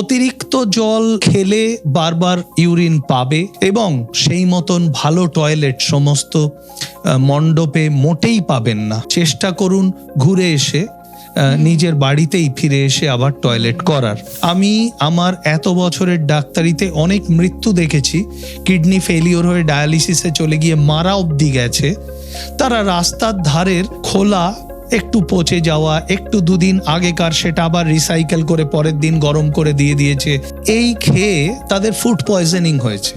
অতিরিক্ত জল খেলে বারবার ইউরিন পাবে এবং সেই মতন ভালো টয়লেট সমস্ত মণ্ডপে মোটেই পাবেন না। চেষ্টা করুন ঘুরে এসে নিজের বাড়িতেই ফিরে এসে আবার টয়লেট করার। আমি আমার এত বছরের ডাক্তারিতে অনেক মৃত্যু দেখেছি। কিডনি ফেলিওর হয়ে ডায়ালিসিসে চলে গিয়ে মারা অবধি গেছে। তারা রাস্তার ধারের খোলা একটু পচে যাওয়া, একটু দুদিন আগেকার সেটা আবার রিসাইকেল করে পরের দিন গরম করে দিয়ে দিয়েছে। এই খেয়ে তাদের ফুড পয়জনিং হয়েছে।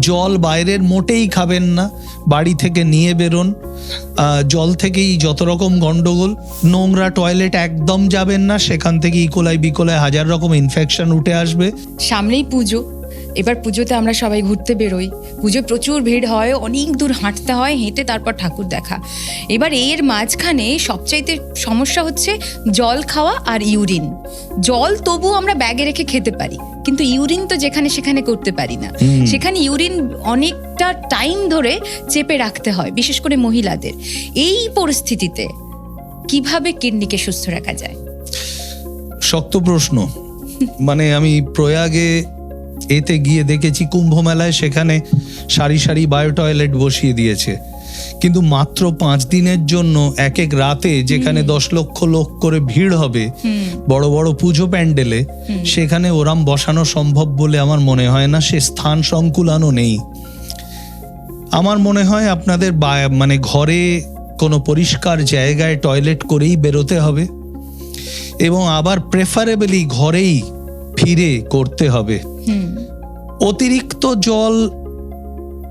জল বাইরের মোটেই খাবেন না, বাড়ি থেকে নিয়ে বেরোন। জল থেকেই যত রকম গন্ডগোল, নোংরা টয়লেট একদম যাবেন না, সেখান থেকে ইকোলাই বিকোলাই হাজার রকম ইনফেকশন উঠে আসবে। সামনেই পুজো। এবার পুজোতে আমরা সবাই ঘুরতে বেরোই। পুজো প্রচুর ভিড় হয় অনেক দূর হাঁটতে হয় হেঁটে তারপর ঠাকুর দেখা। এবার এর মাঝখানে সবচাইতে সমস্যা হচ্ছে জল খাওয়া আর ইউরিন। জল তবু আমরা ব্যাগে রেখে খেতে পারি কিন্তু ইউরিন তো যেখানে সেখানে করতে পারি না। সেখানে ইউরিন অনেকটা টাইম ধরে চেপে রাখতে হয় বিশেষ করে মহিলাদের। এই পরিস্থিতিতে কীভাবে কিডনিকে সুস্থ রাখা যায়? শক্ত প্রশ্ন। মানে আমি প্রয়াগে এতে গিয়ে দেখেছি কুম্ভ মেলায় সেখানে সারি সারি বায়ো টয়লেট বসিয়ে দিয়েছে। কিন্তু মাত্র পাঁচ দিনের জন্য এক এক রাতে যেখানে দশ লক্ষ লোক করে ভিড় হবে বড় বড় পুজো প্যান্ডেলে সেখানে ওরাম বসানো সম্ভব বলে আমার মনে হয় না সে স্থান সংকুলানও নেই। আমার মনে হয় আপনাদের মানে ঘরে কোনো পরিষ্কার জায়গায় টয়লেট করেই বেরোতে হবে এবং আবার প্রেফারেবলি ঘরেই ফিরে করতে হবে। অতিরিক্ত জল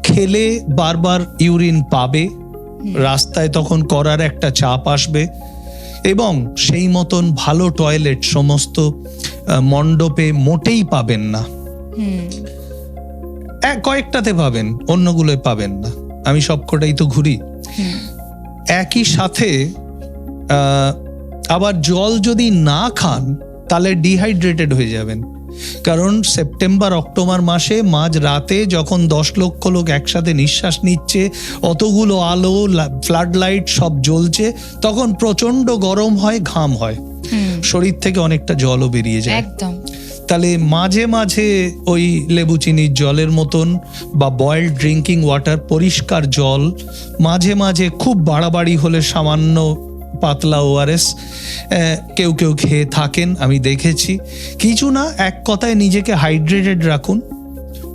খেলে বারবার ইউরিন পাবে রাস্তায় তখন করার একটা চাপ আসবে এবং সেই মতন ভালো টয়লেট সমস্ত মণ্ডপে মোটেই পাবেন না। এক কয়েকটাতে পাবেন অন্যগুলোয় পাবেন না। আমি সবকটাই তো ঘুরি। একই সাথে আহ, আবার জল যদি না খান তাহলে ডিহাইড্রেটেড হয়ে যাবেন। কারণ সেপ্টেম্বর অক্টোবর মাসে মাঝ রাতে যখন দশ লক্ষ লোক একসাথে নিঃশ্বাস নিচ্ছে অতগুলো আলো ফ্লাড লাইট সব জ্বলছে তখন প্রচণ্ড গরম হয় ঘাম হয়। শরীর থেকে অনেকটা জলও বেরিয়ে যায়। একদম। তাহলে মাঝে মাঝে ওই লেবু চিনির জলের মতন বা বয়েলড ড্রিঙ্কিং ওয়াটার পরিষ্কার জল মাঝে মাঝে খুব বাড়াবাড়ি হলে সামান্য পাতলা ওআরএস কেউ কেউ খেয়ে থাকেন, আমি দেখেছি। কিছু না, এক কথায় নিজেকে হাইড্রেটেড রাখুন।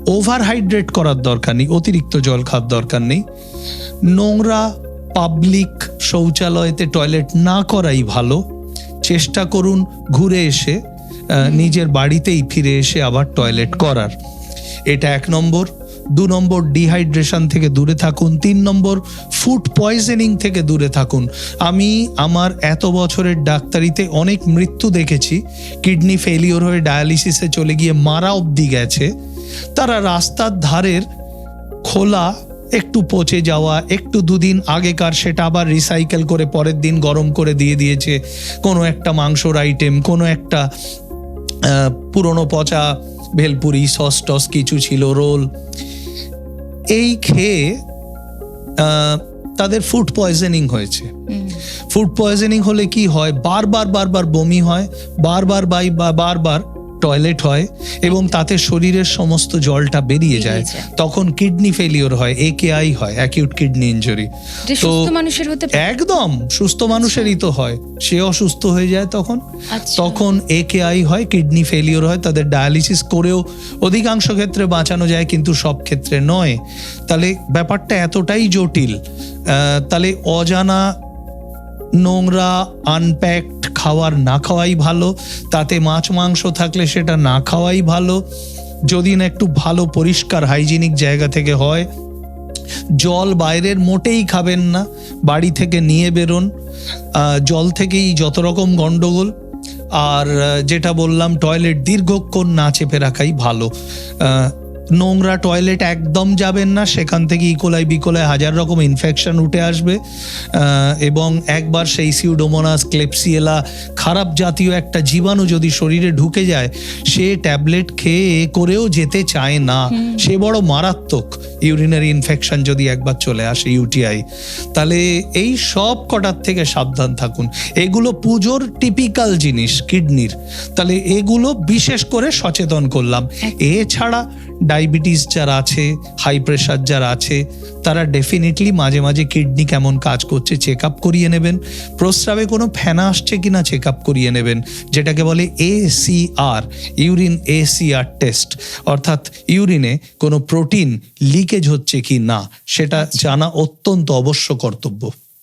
ওভার হাইড্রেট করার দরকার নেই, অতিরিক্ত জল খাওয়ার দরকার নেই। নোংরা পাবলিক শৌচালয়তে টয়লেট না করাই ভালো। চেষ্টা করুন ঘুরে এসে নিজের বাড়িতেই ফিরে এসে আবার টয়লেট করার। এটা এক নম্বর। দু নম্বর ডিহাইড্রেশন থেকে দূরে থাকুন, তিন নম্বর ফুড পয়জনিং থেকে দূরে থাকুন। আমি আমার এত বছরের ডাক্তারিতে অনেক মৃত্যু দেখেছি কিডনি ফেলিওর হয়ে ডায়ালিসিসে চলে গিয়ে মারা অবধি গেছে। তারা রাস্তার ধারের খোলা, একটু পচে যাওয়া, একটু দুদিন আগেকার সেটা আবার রিসাইকেল করে পরের দিন গরম করে দিয়ে দিয়েছে। কোনো একটা মাংসর আইটেম কোনো একটা পুরনো পচা ভেলপুরি, সস টস কিছু ছিল, রোল। এই খেয়ে তাদের ফুড পয়জনিং হয়েছে। ফুড পয়জনিং হলে কি হয়? বারবার বারবার বমি হয় বারবার বাই বারবার টয়লেট হয় এবং তাতে শরীরের সমস্ত জলটা বেরিয়ে যায়। তখন কিডনি ফেলিওর হয় একেআই হয় অ্যাকিউট কিডনি ইনজুরি যে তো মানুষের হতে একদম সুস্থ মানুষেরই তো হয়। সে অসুস্থ হয়ে যায় তখন। আচ্ছা। তখন একেআই হয় কিডনি ফেলিওর হয় তাদের ডায়ালিসিস করেও অধিকাংশ ক্ষেত্রে বাঁচানো যায় কিন্তু সব ক্ষেত্রে নয়। তাহলে ব্যাপারটা এতটাই জটিল তাহলে অজানা নোংরা আনপ্যাকড খাওয়ার না খাওয়াই ভালো, তাতে মাছ মাংস থাকলে সেটা না খাওয়াই ভালো। যদি না একটু ভালো পরিষ্কার হাইজিনিক জায়গা থেকে হয়, জল বাইরের মোটেই খাবেন না, বাড়ি থেকে নিয়ে বেরোন। জল থেকেই যত রকম গন্ডগোল, আর যেটা বললাম টয়লেট দীর্ঘক্ষণ না চেপে রাখাই ভালো। নোংরা টয়লেট একদম যাবেন না সেখান থেকে ইকোলাই বিকোলাই হাজার রকম ইনফেকশন উঠে আসবে। এবং একবার সেই সিউডোমোনাস ক্লেপসিয়েলা খারাপ জাতীয় একটা জীবাণু যদি শরীরে ঢুকে যায় সে ট্যাবলেট খেয়ে করেও যেতে চায় না। সে বড় মারাত্মক ইউরিনারি ইনফেকশন যদি একবার চলে আসে ইউটিআই তাহলে এই সব কটার থেকে সাবধান থাকুন। এগুলো পুজোর টিপিক্যাল জিনিস কিডনির। তাহলে এগুলো বিশেষ করে সচেতন করলাম। এছাড়া ডায়াবেটিস যারা আছে হাই প্রেশার যারা আছে, তারা ডেফিনেটলি মাঝে মাঝে কিডনি কেমন কাজ করছে চেক আপ করিয়ে নেবেন। প্রস্রাবে কোনো ফেনা আসছে কি না চেক আপ করিয়ে নেবেন, যেটাকে বলে এসিআর ইউরিন এসিআর টেস্ট অর্থাৎ ইউরিনে কোনো প্রোটিন লিকেজ হচ্ছে কি না, সেটা জানা অত্যন্ত অবশ্য কর্তব্য।